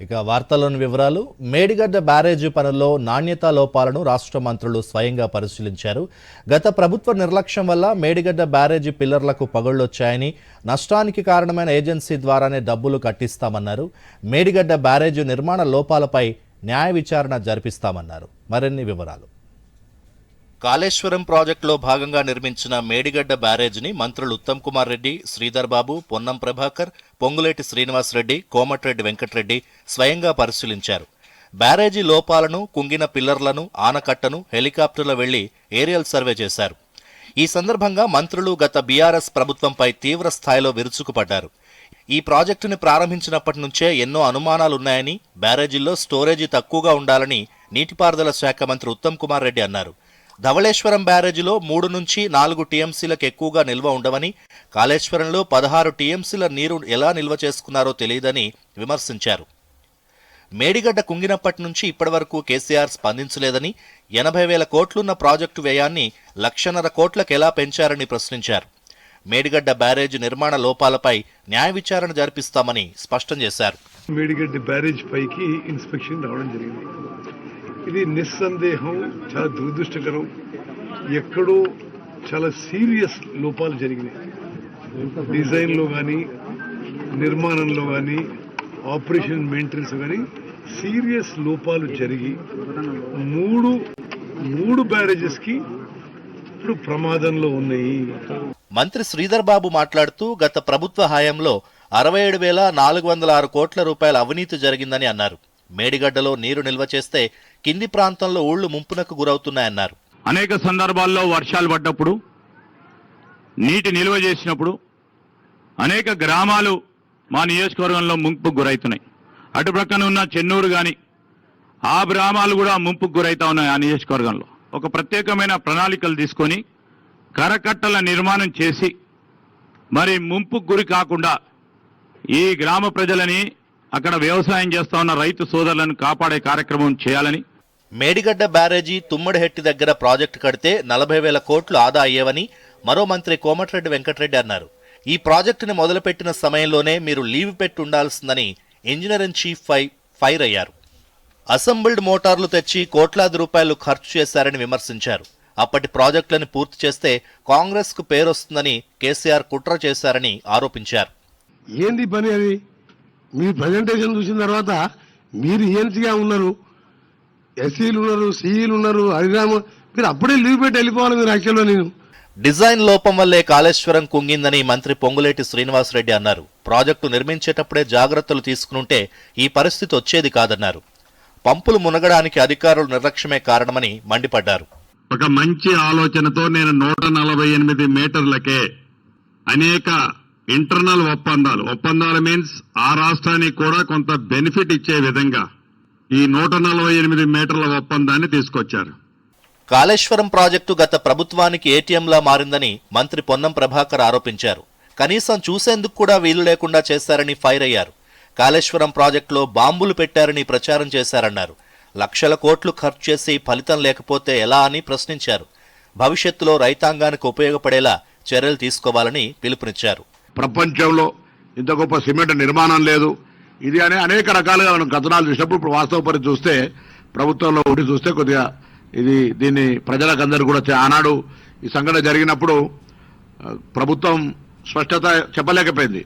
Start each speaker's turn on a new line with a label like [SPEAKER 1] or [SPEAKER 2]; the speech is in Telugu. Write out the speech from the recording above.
[SPEAKER 1] ఇక వార్తల్లోని వివరాలు మేడిగడ్డ బ్యారేజీ పనుల్లో నాణ్యతా లోపాలను రాష్ట్ర మంత్రులు స్వయంగా పరిశీలించారు. గత ప్రభుత్వ నిర్లక్ష్యం వల్ల మేడిగడ్డ బ్యారేజీ పిల్లర్లకు పగుళ్ళొచ్చాయని నష్టానికి కారణమైన ఏజెన్సీ ద్వారానే డబ్బులు కట్టిస్తామన్నారు. మేడిగడ్డ బ్యారేజీ నిర్మాణ లోపాలపై న్యాయ విచారణ జరిపిస్తామన్నారు. మరిన్ని వివరాలు. కాళేశ్వరం ప్రాజెక్టులో భాగంగా నిర్మించిన మేడిగడ్డ బ్యారేజ్ని మంత్రులు ఉత్తమ్ కుమార్ రెడ్డి శ్రీధర్ బాబు పొన్నం ప్రభాకర్ పొంగులేటి శ్రీనివాస్ రెడ్డి కోమటిరెడ్డి వెంకటరెడ్డి స్వయంగా పరిశీలించారు. బ్యారేజీ లోపాలను కుంగిన పిల్లర్లను ఆనకట్టను హెలికాప్టర్ల వెళ్ళి ఏరియల్ సర్వే చేశారు. ఈ సందర్భంగా మంత్రులు గత బీఆర్ఎస్ ప్రభుత్వంపై తీవ్ర స్థాయిలో విరుచుకుపడ్డారు. ఈ ప్రాజెక్టుని ప్రారంభించినప్పటి నుంచే ఎన్నో అనుమానాలున్నాయని బ్యారేజీల్లో స్టోరేజీ తక్కువగా ఉండాలని నీటిపారుదల శాఖ మంత్రి ఉత్తమ్ కుమార్ రెడ్డి అన్నారు. ధవళేశ్వరం బ్యారేజీలో మూడు నుంచి నాలుగు టీఎంసీలకు ఎక్కువగా నిల్వ ఉండవని కాళేశ్వరంలో పదహారు టీఎంసీల నీరు ఎలా నిల్వ చేసుకున్నారో తెలియదని విమర్శించారు. మేడిగడ్డ కుంగినప్పటి నుంచి ఇప్పటివరకు కేసీఆర్ స్పందించలేదని ఎనభై వేల కోట్లున్న ప్రాజెక్టు వ్యయాన్ని లక్షన్నర కోట్లకు ఎలా పెంచారని ప్రశ్నించారు. మేడిగడ్డ బ్యారేజ్ నిర్మాణ లోపాలపై న్యాయ విచారణ జరిపిస్తామని స్పష్టం చేశారు.
[SPEAKER 2] మేడిగడ్డ బ్యారేజ్ పైకి ఇన్స్పెక్షన్ రావడం జరిగింది. ఇది నిస్సందేహం చాలా దురదృష్టకరం. ఎక్కడో చాలా సీరియస్ లోపాలు జరిగినాయి. డిజైన్లో కానీ నిర్మాణంలో కానీ ఆపరేషన్ మెయింటెనెన్స్ కానీ సీరియస్ లోపాలు జరిగి మూడు మూడు బ్యారేజెస్కి ఇప్పుడు ప్రమాదంలో ఉన్నాయి.
[SPEAKER 1] మంత్రి శ్రీధర్ బాబు మాట్లాడుతూ గత ప్రభుత్వ హయాంలో అరవై ఏడు వేల నాలుగు వందల ఆరు కోట్ల రూపాయల అవినీతి జరిగిందని అన్నారు. మేడిగడ్డలో నీరు నిల్వ చేస్తే కింది ప్రాంతంలో ఊళ్ళు ముంపునకు గురవుతున్నాయన్నారు.
[SPEAKER 3] అనేక సందర్భాల్లో వర్షాలు పడ్డప్పుడు నీటి నిల్వ చేసినప్పుడు అనేక గ్రామాలు మా నియోజకవర్గంలో ముంపుకు గురవుతున్నాయి అటు ప్రక్కన ఉన్న చెన్నూరు కానీ ఆ గ్రామాలు కూడా ముంపుకు గురవుతా ఉన్నాయి ఆ నియోజకవర్గంలో. ఒక ప్రత్యేకమైన ప్రణాళికలు తీసుకొని కరకట్టల నిర్మాణం చేసి మరి ముంపుకు గురి కాకుండా ఈ గ్రామ ప్రజలని అక్కడ వ్యవసాయం చేస్తా ఉన్న రైతు సోదరులను కాపాడే కార్యక్రమం చేయాలని
[SPEAKER 1] మేడిగడ్డ బ్యారేజీ తుమ్మడిహెట్టి దగ్గర ప్రాజెక్టు కడితే నలభై వేల కోట్లు ఆదా అయ్యేవని మరో మంత్రి కోమటిరెడ్డి వెంకటరెడ్డి అన్నారు. ఈ ప్రాజెక్టుని మొదలుపెట్టిన సమయంలోనే మీరు లీవ్ పెట్టి ఉండాల్సిందని ఇంజనీర్ ఇన్ చీఫ్ ఫై ఫైర్ అయ్యారు. అసెంబ్ల్డ్ మోటార్లు తెచ్చి కోట్లాది రూపాయలు ఖర్చు చేశారని విమర్శించారు. అప్పటి ప్రాజెక్టులను పూర్తి చేస్తే కాంగ్రెస్కు పేరొస్తుందని కేసీఆర్ కుట్ర చేశారని ఆరోపించారు.
[SPEAKER 4] ఏంది పని అది? మీ ప్రజెంటేషన్ చూసిన తర్వాత మీరు ఏఎన్సీగా ఉన్నారు. ఎస్సీలు ఉన్నారు సిఈలు ఉన్నారు హరిరామ మీరు అప్పుడే లీవ్ పెట్టి వెళ్ళిపోవాలి మీరు యాక్చువల్గా నేను.
[SPEAKER 1] డిజైన్ లోపం వల్లే కాళేశ్వరం కుంగిందని మంత్రి పొంగులేటి శ్రీనివాసరెడ్డి అన్నారు. ప్రాజెక్టు నిర్మించేటప్పుడే జాగ్రత్తలు తీసుకునుంటే ఈ పరిస్థితి వచ్చేది కాదన్నారు. పంపులు మునగడానికి అధికారుల నిర్లక్ష్యమే కారణమని మండిపడ్డారు.
[SPEAKER 3] ఒక మంచి ఆలోచనతో నేను నూట నలభై ఎనిమిది మీటర్లకే అనేక ఇంటర్నల్ ఒప్పందాలు. ఒప్పందాలు మీన్స్ ఆ రాష్ట్రానికి కూడా కొంత బెనిఫిట్ ఇచ్చే విధంగా. ఈ నూట నలభై ఎనిమిది మీటర్ల ఒప్పందాన్ని తీసుకొచ్చారు.
[SPEAKER 1] కాళేశ్వరం ప్రాజెక్టు గత ప్రభుత్వానికి ఏటీఎంలా మారిందని మంత్రి పొన్నం ప్రభాకర్ ఆరోపించారు. కనీసం చూసేందుకు కూడా వీలు లేకుండా చేశారని ఫైర్ అయ్యారు. కాళేశ్వరం ప్రాజెక్టులో బాంబులు పెట్టారని ప్రచారం చేశారన్నారు. లక్షల కోట్లు ఖర్చు చేసి ఫలితం లేకపోతే ఎలా అని ప్రశ్నించారు. భవిష్యత్తులో రైతాంగానికి ఉపయోగపడేలా చర్యలు తీసుకోవాలని పిలుపునిచ్చారు.
[SPEAKER 5] ప్రపంచంలో ఇంత గొప్ప సిమెంట్ నిర్మాణం లేదు. ఇది అనే అనేక రకాలుగా మనం కథనాలు చూసినప్పుడు ఇప్పుడు వాస్తవ పరి చూస్తే ప్రభుత్వంలో ఒకటి చూస్తే కొద్దిగా ఇది దీన్ని ప్రజలకందరూ కూడా ఆనాడు ఈ సంఘటన జరిగినప్పుడు ప్రభుత్వం స్పష్టత చెప్పలేకపోయింది.